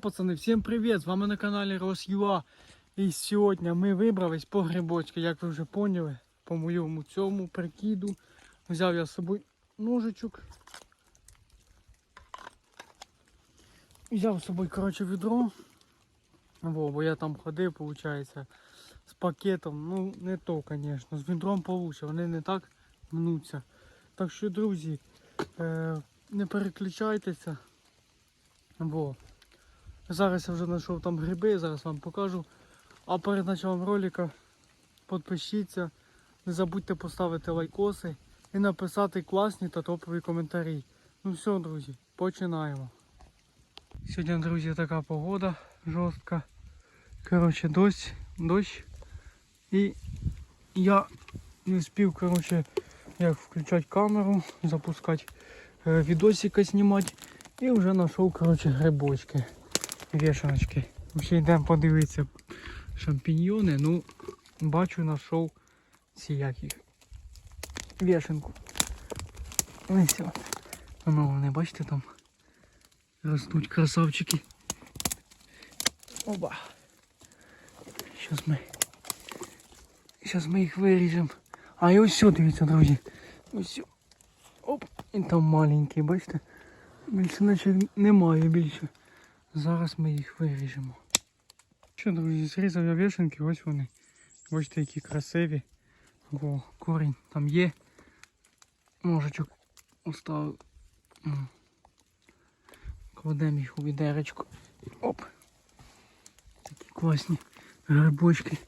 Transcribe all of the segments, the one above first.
Пацани, всім привіт! З вами на каналі Росюа. І сьогодні ми вибрались по грибочки, як ви вже поняли, по моєму цьому прикиду. Взяв я з собою ножичок. Взяв з собою, коротше, відро. Во, бо я там ходив, виходить, з пакетом. Ну, не то, звісно. З відром получше, вони не так мнуться. Так що, друзі, е, не переключайтеся. Во. Зараз я вже знайшов там гриби, зараз вам покажу. А перед початком ролика підпишіться, не забудьте поставити лайкоси і написати класні та топові коментарі. Ну все, друзі, починаємо. Сьогодні, друзі, така погода жорстка. Коротше, дощ, дощ. І я не встиг, коротше, як включати камеру, запускати е, відосика знімати. І вже знайшов, коротше, грибочки вішаночки. Ще йдемо подивитися шампіньйони. Ну, бачу, знайшов ці як. Вішенку. Ось. о. Ну, вони, бачите, там ростуть красавчики. Оба. Зараз ми. Зараз ми їх виріжемо. А і ось сюди, дивіться, друзі. Ось. Оп. І там маленький, бачите? Більше наче немає більше. Зараз ми їх виріжемо. Що, друзі, зрізав я вішенки, ось вони. Бачите, які красиві. О, корінь там є. Ножичок оставив. Кладемо їх у відеречко. Оп. Такі класні грибочки.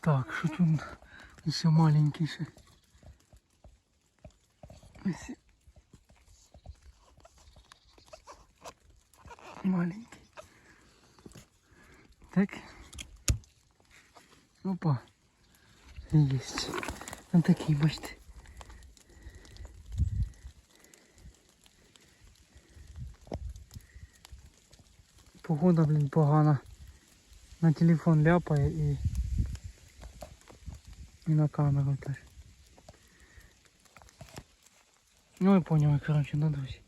Так, що тут ось маленький ще. Ось. Маленький. Так. Опа. Есть. Он такий, бачите. Погода, блін, погана. На телефон ляпає і... І на камеру теж. Ну я понял, короче, да, друзі.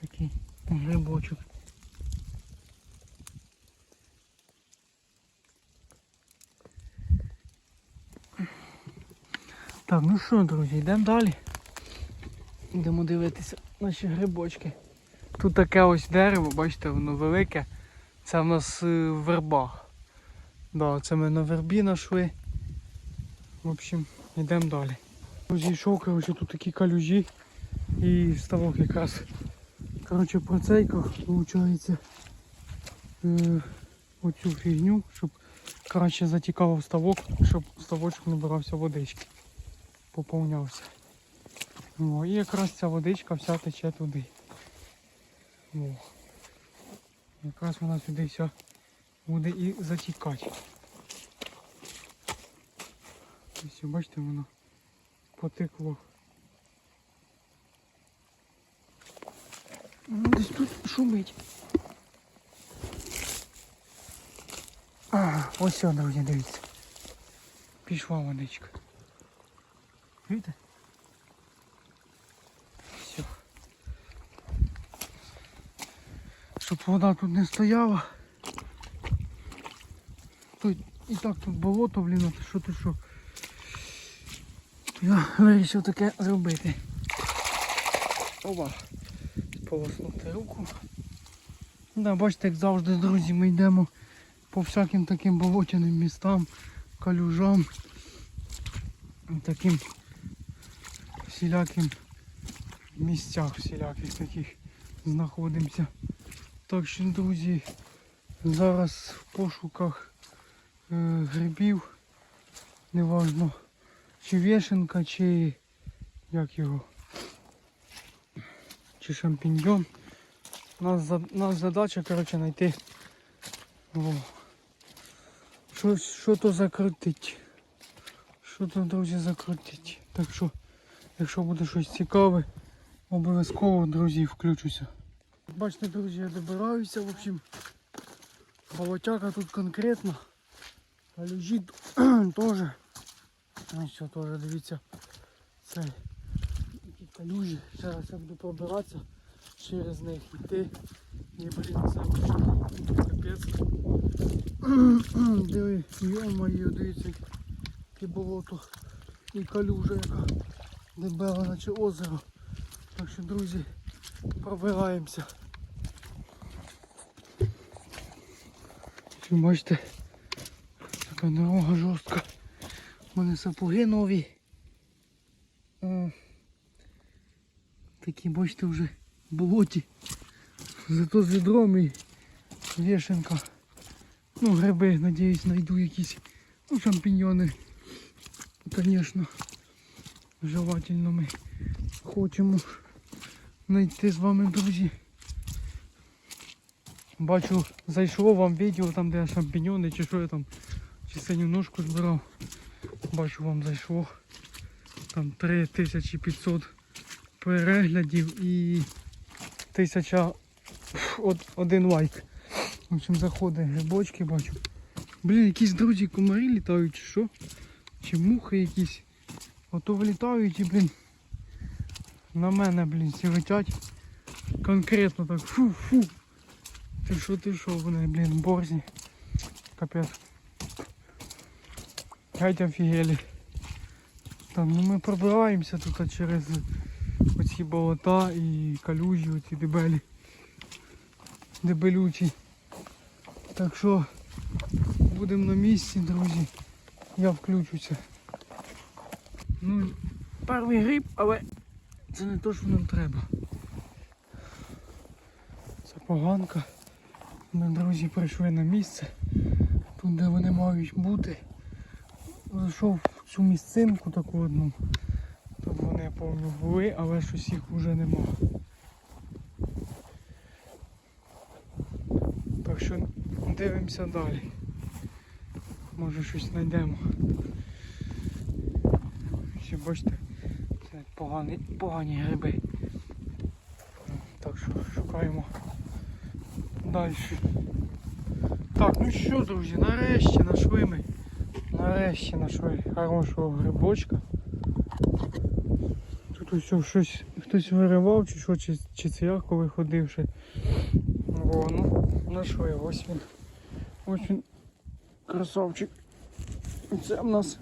Такий грибочок. Так, ну що, друзі, йдемо далі. Йдемо дивитися наші грибочки. Тут таке ось дерево, бачите, воно велике. Це в нас е, верба. Да, це ми на вербі знайшли. В общем, йдемо далі. Друзі, йшов, коротше, тут такі калюжі і ставок якраз. Коротше, процейках, виходить, е, оцю фігню, щоб краще затікало в ставок, щоб ставочок набирався водички поповнявся. О, і якраз ця водичка вся тече туди. О. Якраз вона сюди вся буде і затікати. Ось, бачите, воно потекло. Ну, Десь тут шумить. А, ось друзі, дивіться. Пішла водичка. Видите? Все. Щоб вода тут не стояла. Тут і так тут болото, блін, а що ти що? Я вирішив таке зробити. Оба. Сполоснути руку. Да, бачите, як завжди, друзі, ми йдемо по всяким таким болотяним містам, калюжам. Таким всіляким місцях всіляких таких знаходимося. Так що, друзі, зараз в пошуках е, грибів, неважно чи вішенка, чи як його, чи шампіньйон. Нас, нас задача, коротше, знайти о, що, що то закрутить. Що то, друзі, закрутить. Так що Якщо буде щось цікаве, обов'язково, друзі, включуся. Бачите, друзі, я добираюся, в общем, болотяка тут конкретно. А лежить теж. Ось теж, дивіться, це такі калюжі. Зараз я буду пробиратися через них йти І, блін, це капець. Диви, йо-моє, дивіться, яке болото і калюжа, яка дебела, наче озеро. Так що, друзі, пробираємося. Що бачите, така дорога жорстка. У мене сапоги нові. Е, Такі, бачите, вже болоті. Зато з відром і вішенка. Ну, гриби, надіюсь, знайду якісь. Ну, шампіньйони. Звісно, желательно ми хочемо знайти з вами, друзі. Бачу, зайшло вам відео там, де шампіньйони, чи що я там, чи синю ножку збирав. Бачу, вам зайшло. Там 3500 переглядів і 1000 один лайк. В общем, заходить грибочки, бачу. Блін, якісь друзі комарі літають, чи що? Чи мухи якісь. Ото вилітають і, блін. На мене, блін, всі летять. Конкретно так. Фу-фу. Ти що, ти що, вони, блін, борзі. Капець. Геть офігелі. Там, ну ми пробираємося тут через оці болота і калюжі, оці дебелі. Дебелючі. Так що будемо на місці, друзі. Я включуся. Ну, перший гриб, але це не те, що нам треба. Це поганка. Ми, друзі, прийшли на місце. Тут, де вони мають бути. Зайшов в цю місцинку таку одну. Тут вони, пам'ятаю, були, але щось їх вже нема. Так що дивимося далі. Може щось знайдемо. Ще бачите, це погані, погані гриби. Так що шукаємо далі. Так, ну що, друзі, нарешті знайшли ми. Нарешті знайшли хорошого грибочка. Тут ось щось хтось виривав чи що, чи, чи ходив ще. О, ну, знайшли, ось він. Ось він красавчик. Це в нас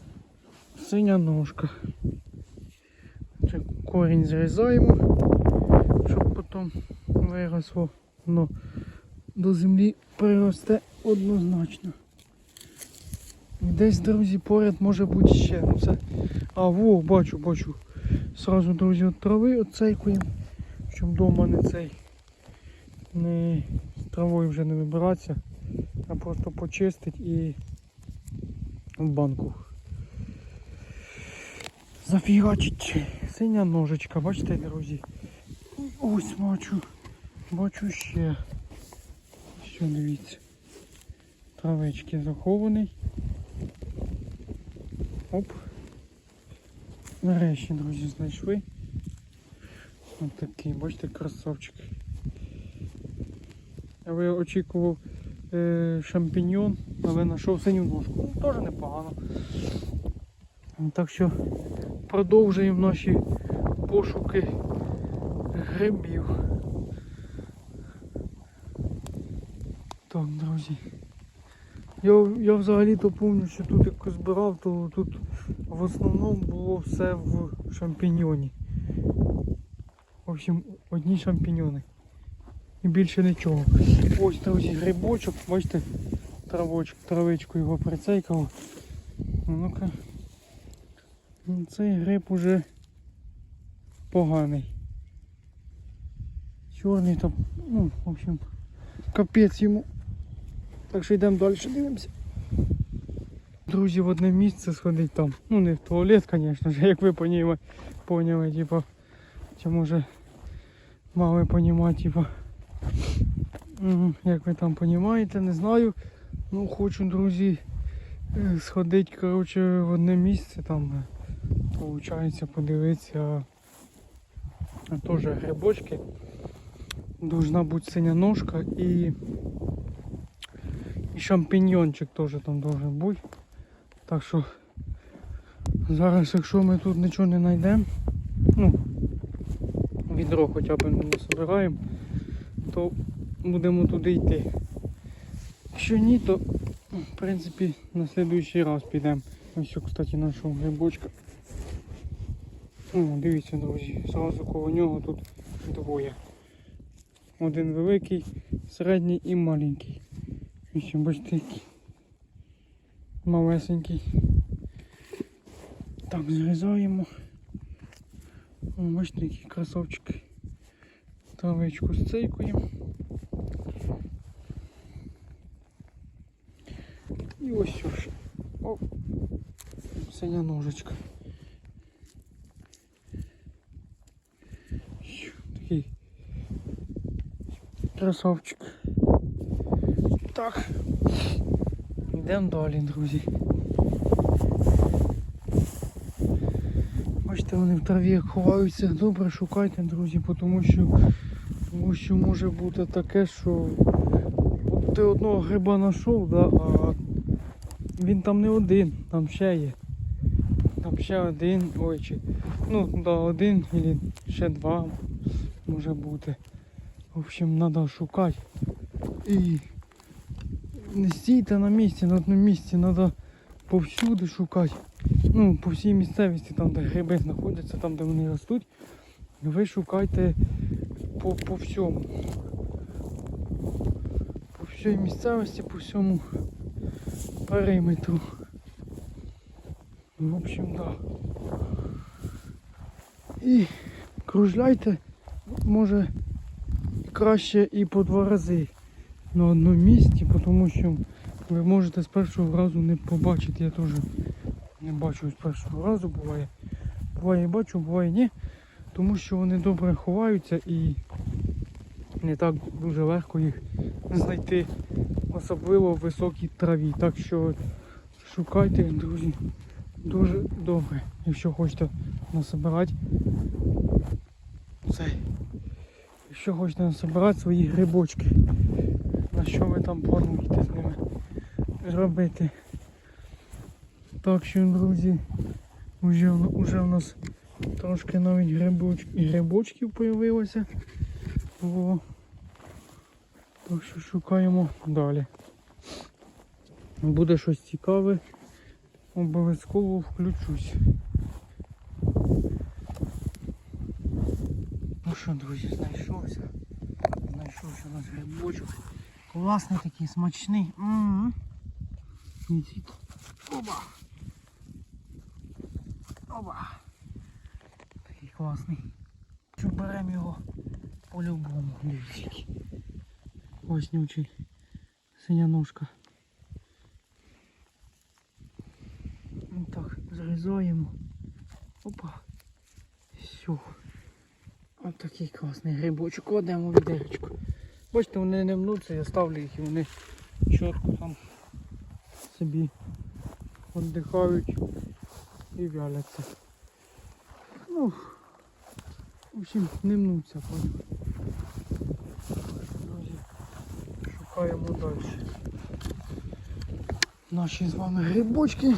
синя ножка. Корінь зрізаємо, щоб потім виросло. Воно до землі приросте однозначно. Десь, друзі, поряд може бути ще. Ну, це... А, во, бачу, бачу. Сразу, друзі, от трави оцейкуємо, щоб вдома не цей не травою вже не вибиратися, а просто почистить і в банку. Зафігачить синя ножичка, бачите, друзі? Ось бачу, бачу ще. Що дивіться. Травички захований. Оп. Нарешті, друзі, знайшли. Ось такий, бачите, красавчик. Я би очікував е, шампіньйон, але знайшов синю ножку. Ну, теж непогано. Так що продовжуємо наші пошуки грибів. Так, друзі. Я, я взагалі-то пам'ятаю, що тут як збирав, то тут в основному було все в шампіньйоні. В общем, одні шампіньйони. І більше нічого. Ось, друзі, грибочок, бачите, травочок, травичку його прицейкало. Ну-ка. Ну, Цей гриб уже поганий. Чорний там, ну, в общем, капець йому. Так що йдемо далі, дивимося. Друзі, в одне місце сходить там. Ну не в туалет, звісно ж, як ви поняли, поняли, типа. Чи може мали понімати, типа. Як ви там розумієте, не знаю. Ну хочу, друзі, е, сходити, коротше, в одне місце там. Получається подивитися. а, Теж грибочки. Должна бути синя ножка і, і шампіньйончик теж там должен бути. Так що зараз, якщо ми тут нічого не знайдемо, ну, відро хоча б не збираємо, то будемо туди йти. Якщо ні, то в принципі на слідуючий раз підемо. Ось, кстати, знайшов грибочка. О, дивіться, друзі, зразу коло нього тут двоє. Один великий, середній і маленький. Ще бачите, який малесенький. Так, зрізаємо. О, бачите, які красавчики. Травичку сцейкуємо. І ось що ж. О, синя ножичка. Щу, Такий красавчик. Так. Йдемо далі, друзі. Бачите, вони в траві як ховаються. Добре шукайте, друзі, тому що, тому що може бути таке, що ти одного гриба знайшов, да, а він там не один, там ще є. Там ще один, ой, чи, ну, да, один або ще два може бути. В общем, треба шукати. І не стійте на місці, на одному місці, треба повсюди шукати. Ну, по всій місцевості, там, де гриби знаходяться, там, де вони ростуть, ви шукайте по, по всьому. По всій місцевості, по всьому периметру. В общем, да. І кружляйте, може краще і по два рази на одному місці, тому що ви можете з першого разу не побачити. Я теж не бачу з першого разу, буває. Буває бачу, буває ні. Тому що вони добре ховаються і не так дуже легко їх знайти, особливо в високій траві. Так що шукайте, друзі, дуже добре, якщо хочете насобирати цей. Якщо хочете насобирати свої грибочки, на що ви там плануєте з ними зробити. Так що, друзі, вже, вже у нас трошки навіть грибоч, грибочків появилося. О. Так що шукаємо далі. Буде щось цікаве, обов'язково включусь. Що, друзі, знайшовся. Знайшовся у нас грибочок. Класний такий, смачний. М-м-м. Несіть. Оба. Оба. Такий класний. Що беремо його по-любому. Класнючий. Синя ножка. Так, зрізаємо. Опа. Все. Ось такий класний грибочок. Кладемо в відеречко. Бачите, вони не мнуться, я ставлю їх і вони чітко там собі віддихають і вяляться. Ну, в общем, не мнуться понял. Друзі, шукаємо далі. Наші з вами грибочки.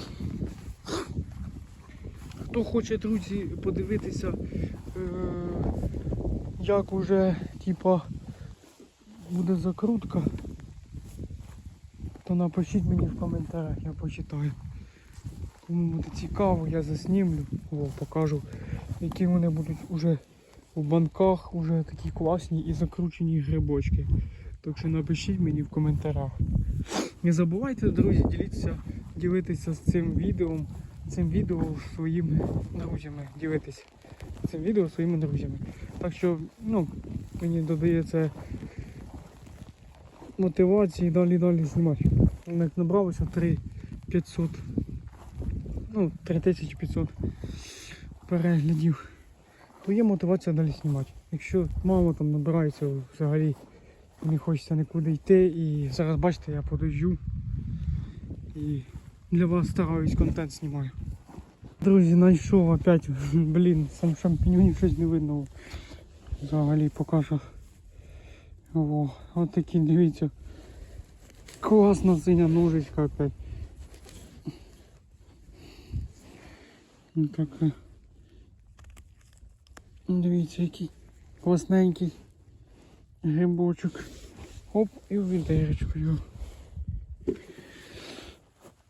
Хто хоче, друзі, подивитися, е, як уже типа буде закрутка, то напишіть мені в коментарях, я почитаю. Кому буде цікаво, я заснімлю, о, покажу, які вони будуть уже у банках, уже такі класні і закручені грибочки. Так що напишіть мені в коментарях. Не забувайте, друзі, ділитися, ділитися з цим відео, цим відео своїми друзями. Ділитися цим відео своїми друзями. Так що, ну, мені додається мотивації далі далі знімати. Як набралося 3500, ну, 3500 переглядів, то є мотивація далі знімати. Якщо мало там набирається взагалі не хочеться нікуди йти і зараз бачите я подожджу і для вас стараюсь контент знімаю. Друзі, знайшов опять, блін, сам шампіньонів щось не видно. Взагалі покажу. О, от такі, дивіться. Класна синя ножичка опять. Ось така. Дивіться, який класненький грибочок. Оп, і в відеречкою.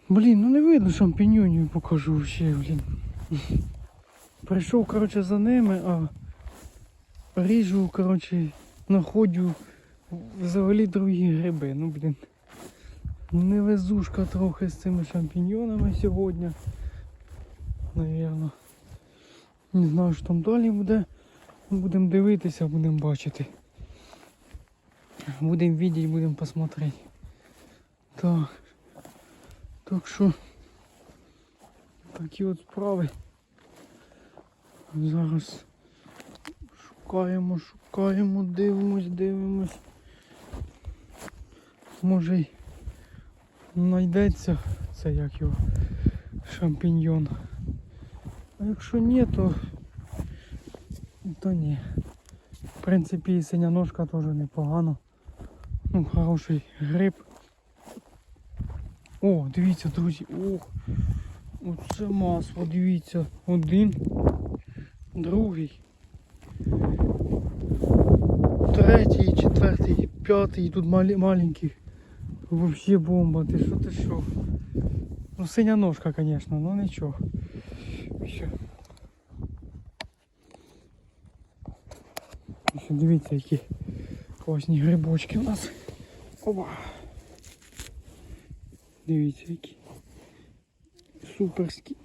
Блін, ну не видно шампіньонів покажу ще, блін. Прийшов, коротше, за ними, а ріжу, коротше, знаходжу взагалі другі гриби. Ну, блін. Невезушка трохи з цими шампіньонами сьогодні. Навірно. Не знаю, що там далі буде. Будемо дивитися, будемо бачити. Будемо видіти, будемо посмотрети. Так. Так що такі от справи. Зараз шукаємо, шукаємо, дивимось, дивимось. Може й знайдеться це як його шампіньйон. А якщо ні, то, то ні. В принципі, і синя ножка теж непогано. Ну, хороший гриб. О, дивіться, друзі, ох, оце масло, дивіться. Один, другий, четвертий, п'ятий, тут малі, маленький. Вообще бомба, ти що ти що? Ну синя ножка, звісно, ну нічого. Ще. Ще дивіться, які класні грибочки у нас. Опа. Дивіться, які. Суперські.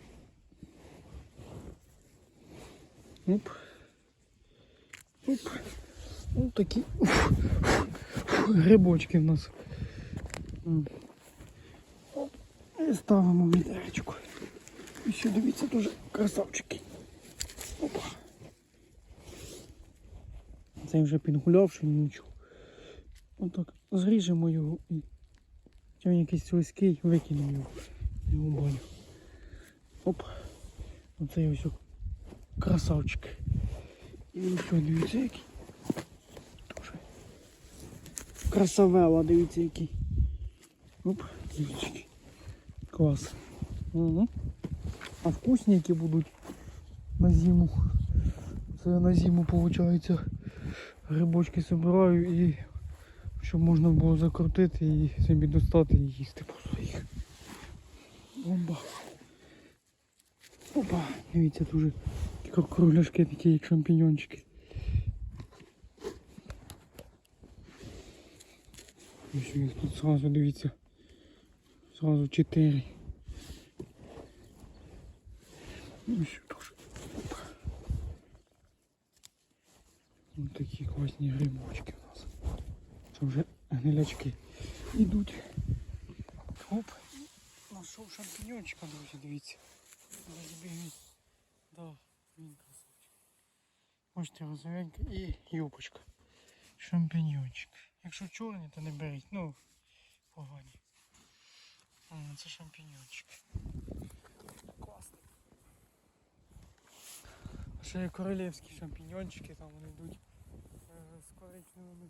Оп. Оп. Ну такі грибочки в нас. Оп. І ставимо в відеречку. І ще дивіться дуже красавчики. Опа. Цей вже підгулявши нічого. Отак зріжемо його і чи він якийсь слизький, викинемо його. Його баню. Оп. Оцей ось красавчик. І ось дивіться який. Дуже. Красавела, дивіться який. Оп, дивіться. Клас. Угу. А вкусні які будуть на зиму. Це я на зиму, виходить, грибочки збираю і щоб можна було закрутити і собі достати і їсти по своїх. Бомба. Опа, дивіться, дуже як кругляшки такі, як шампіньончики. їх тут сразу дивіться. Сразу чотири. Ось теж. Опа. Ось такі класні грибочки у нас. Це вже гнилячки йдуть. Оп. Нашов шампіньончика, друзі, дивіться. Розбігний. Да, він красавчик. Бачите, розовенька і юбочка. Шампіньончик. Якщо чорні, то не беріть. Ну, погані. Це шампіньончик. Класно. Ще є королівські шампіньончики, там вони йдуть е, з коричневими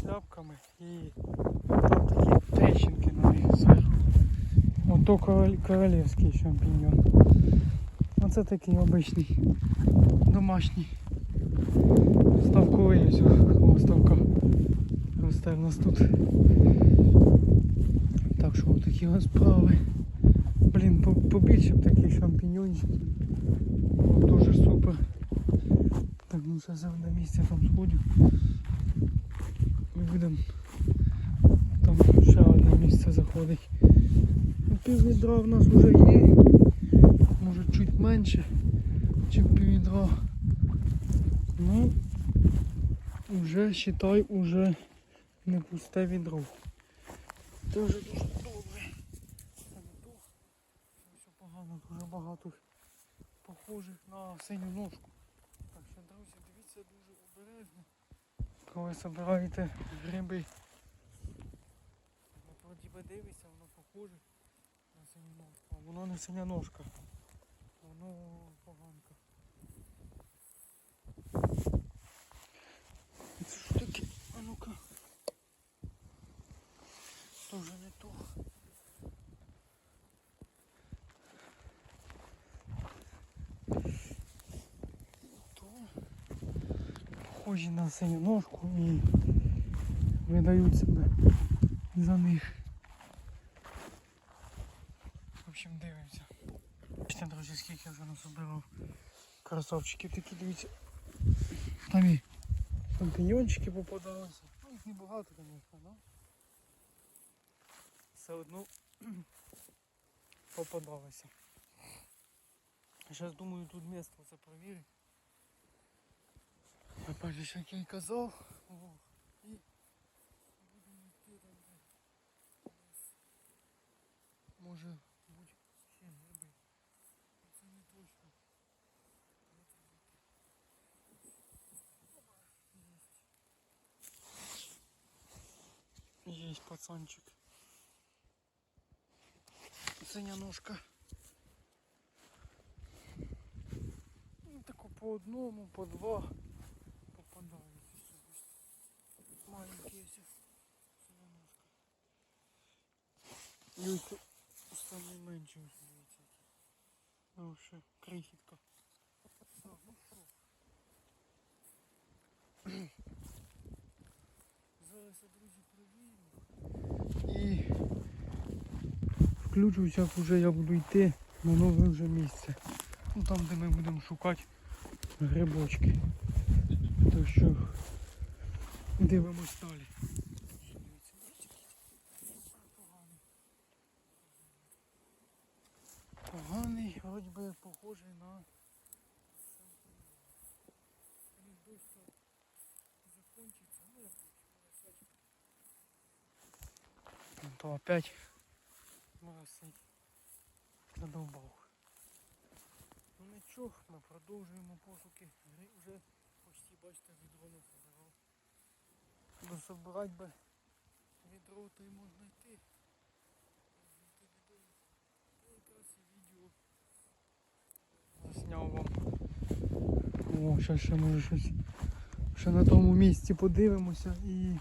шляпками і там такі трещинки на них зверху. Ото королівський шампіньон. А це такий обичний домашній. Ставковий ось о, ставка. Росте в нас тут. Так що такі ось справи. Блін, побільше б таких шампіньончиків. Було дуже супер. Так, ну зараз на місце там сходю. І будемо там ще одне місце заходить. Ну, пів відра в нас вже є. Може чуть менше, чим пів. Ну, вже считай, уже не пусте відро. Вже дуже добре. Все погано, дуже багато похожих на синю ножку. Так що, друзі, дивіться дуже обережно. Коли збираєте гриби. Би дивишся, воно похоже на синю ножку. А воно не синя ножка. Воно То. Похожі на синю ножку і видають себе за них. В общем, дивимося. Бачите, друзі, скільки я вже насобирав красавчиків такі, дивіться. Там і шампіньончики попадалися. Ну, їх небагато, звісно, але все одно попадалося. Зараз думаю тут місто це перевірити. Опять як я й казав. О, і будемо йти там, де у нас може бути ще гриби. Ну, Це не точно. Але це буде. Есть. Есть пацанчик. Синя ножка. Ну, тако по одному, по два попадаються собі. Маленький ось синя ножка. Ось останній менший ось дивіться. Ну ще крихітка. Ну. Зараз я, друзі, провірю. І включуся, як вже я буду йти на нове вже місце. Ну там, де ми будемо шукати грибочки. Так що дивимось далі. Дивіться, бачите, який поганий. Поганий, вроді би похожий на. Він дощ то ну я хочу То опять моросить. Задовбав. Ну нічого, ми продовжуємо пошуки. Гри вже почти, бачите, відро собирав. Дособирати би відро, то й можна йти. Можна йти додому. Та якраз і відео вам. О, зараз ще може щось. Ще на тому місці подивимося і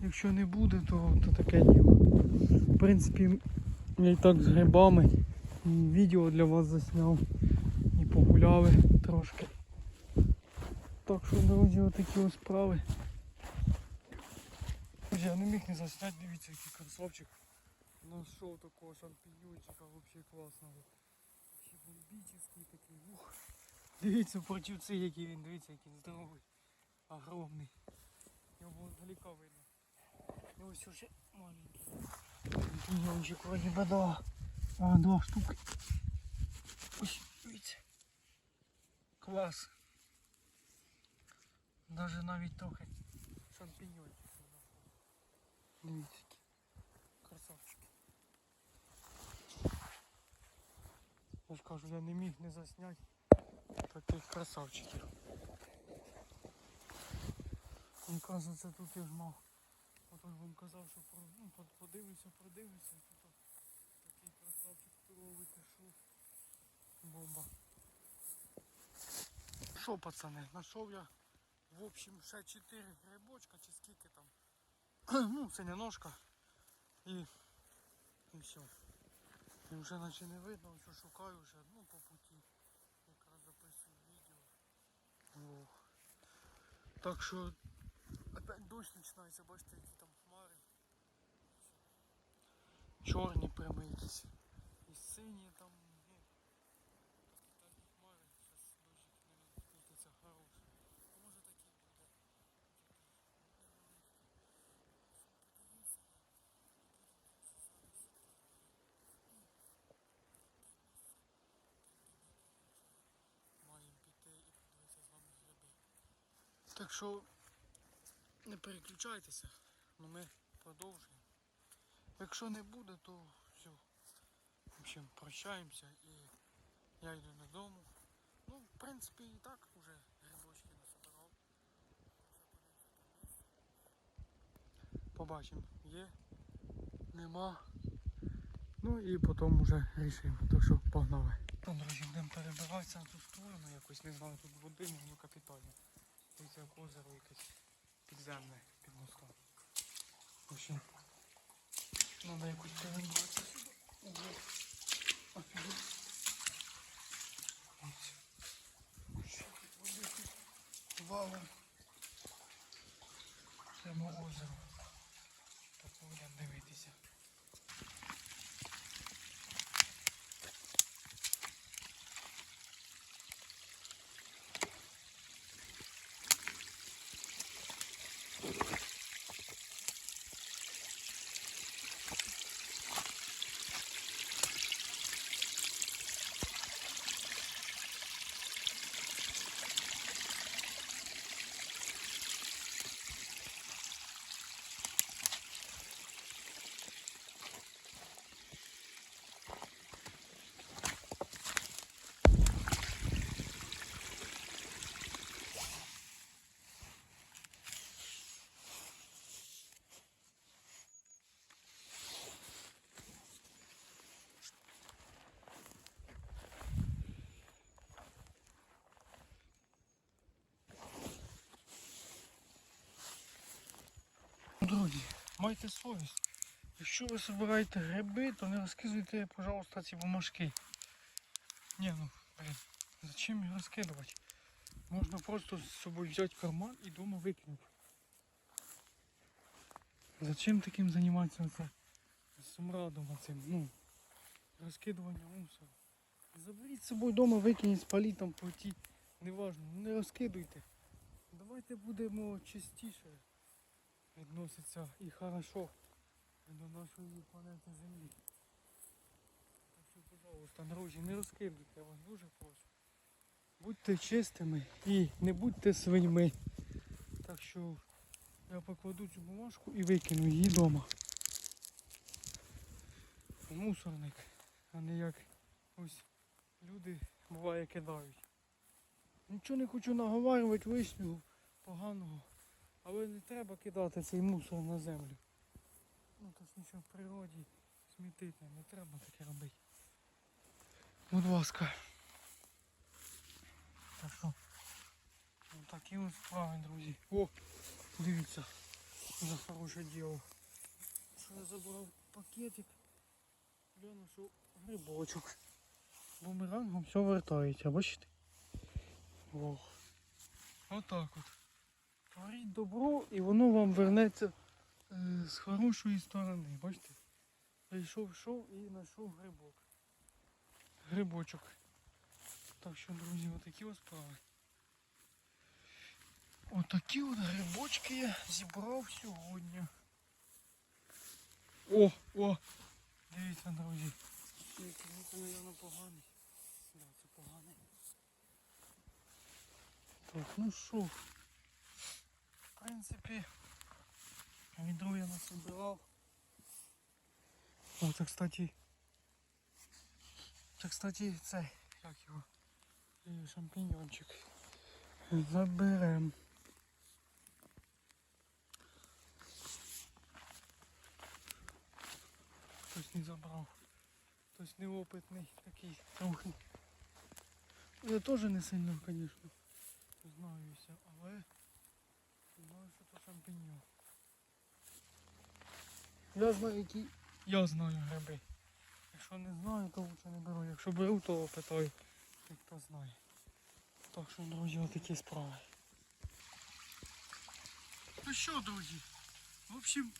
якщо не буде, то, то таке діло. В принципі, я і так з грибами і відео для вас засняв і погуляли трошки. Так що, друзі, отакі ось справи. Друзі, я не міг не засняти, дивіться, який красавчик. Нашов такого шампіньончика, взагалі класного. Бомбічний такий. Ух. Дивіться цих, який він, дивіться, який він здоровий. Огромний. Його було далеко видно. І ось уже маленький. Шампіньончик вроді би два. А, два штуки. Ось, дивіться. Клас. Даже навіть трохи шампіньончик. Дивіться, які красавчики. Я ж кажу, я не міг не засняти таких красавчиків. Він каже, це тут я ж мав. Ж вам казав, що про, ну, подивлюся, продивлюся. Тут такий красавчик здоровий пішов. Бомба. Що, пацани, знайшов я в общем ще 4 грибочка чи скільки там. ну, синя ножка. І, і все. І вже наче не видно, що шукаю вже, ну по путі. Якраз записую відео. Ох. Так що опять дощ починається, бачите, які там хмари. Чорні прямо якісь. І сині там, ну. Такі хмари. Зараз дощик не крутиться хороший. А може такий буде. Маємо піти і подивитися з вами гриби. Так що не переключайтеся, ну ми продовжуємо. Якщо не буде, то все. В общем, прощаємося і я йду додому. Ну, в принципі, і так вже грибочки насобирав. Побачимо, є, нема. Ну і потім вже рішимо. Так що погнали. Там, друзі, будемо перебиратися на ту сторону якось, не знаю, тут води, ну капітально. Дивіться, як озеро якесь підземне під мостом. Общем, треба сюди. Ого. Офігеть. Валом. Прямо озеро. Друзі, майте совість. Якщо ви збираєте гриби, то не розкидуйте, пожалуйста, ці бумажки. Ні, ну, блін, зачем їх розкидувати? Можна просто з собою взяти карман і вдома викинути. Зачем таким займатися це? Сумрадом оцим, ну, розкидування мусору. Заберіть з собою вдома, викиніть, спаліть там, плетіть. Неважно, ну не розкидуйте. Давайте будемо чистіше відноситься і хорошо до нашої планети Землі. Так що, пожалуйста, друзі, не розкидуйте, я вас дуже прошу. Будьте чистими і не будьте свиньми. Так що я покладу цю бумажку і викину її вдома. Мусорник, а не як ось люди буває кидають. Нічого не хочу наговарювати лишнього, поганого. Але не треба кидати цей мусор на землю. Ну точніше в природі смітити, не треба таке робити. Будь ласка. Так що, ось такі ось справи, друзі. О, дивіться, за хороше діло. Що я забрав пакетик, я знайшов грибочок. Бумерангом все вертається, бачите? Ох. Отак от. Творіть добро і воно вам вернеться е, з хорошої сторони. Бачите? Прийшов, йшов і знайшов грибок. Грибочок. Так що, друзі, отакі ось справи. Отакі от грибочки я зібрав сьогодні. О, о! Дивіться, друзі. Який, ну, Це, мабуть, поганий. Да, це поганий. Так, ну що, в принципі, відро я насобирав. О, це, кстати, це, кстати, цей, як його, е, шампіньончик. Заберем. Хтось не забрав. Хтось неопитний такий трохи. Я теж не сильно, звісно, знаюся, але що шампіньон. Я знаю, які. Я знаю гриби. Якщо не знаю, то лучше не беру. Якщо беру, то питаю, як хто знає. Так що, друзі, отакі справи. Ну що, друзі? В общем,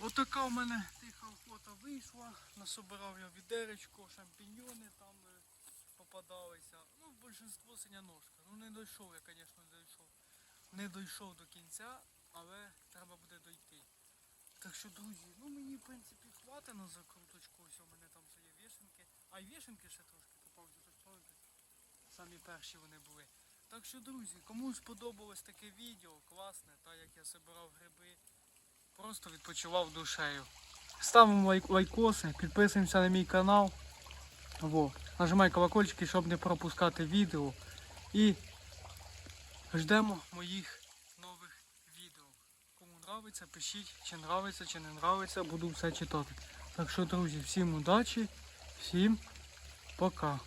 отака в мене тиха охота вийшла. Насобирав я відеречко, шампіньони там е, попадалися. Ну, більшинство синяножка. Ну не дійшов я, звісно, не дійшов. Не дійшов до кінця, але треба буде дойти. Так що, друзі, ну мені в принципі хватить на закруточку. Ось у мене там ще є вішенки. А й вішенки ще трошки попався, то пам'ятаєте? Самі перші вони були. Так що, друзі, кому сподобалось таке відео, класне, так як я збирав гриби, просто відпочивав душею. Ставимо лайк лайкоси, підписуємося на мій канал. Во. Нажимай колокольчики, щоб не пропускати відео. І ждемо моїх нових відео. Кому нравиться, пишіть, чи нравиться, чи не нравиться, буду все читати. Так що, друзі, всім удачі, всім пока.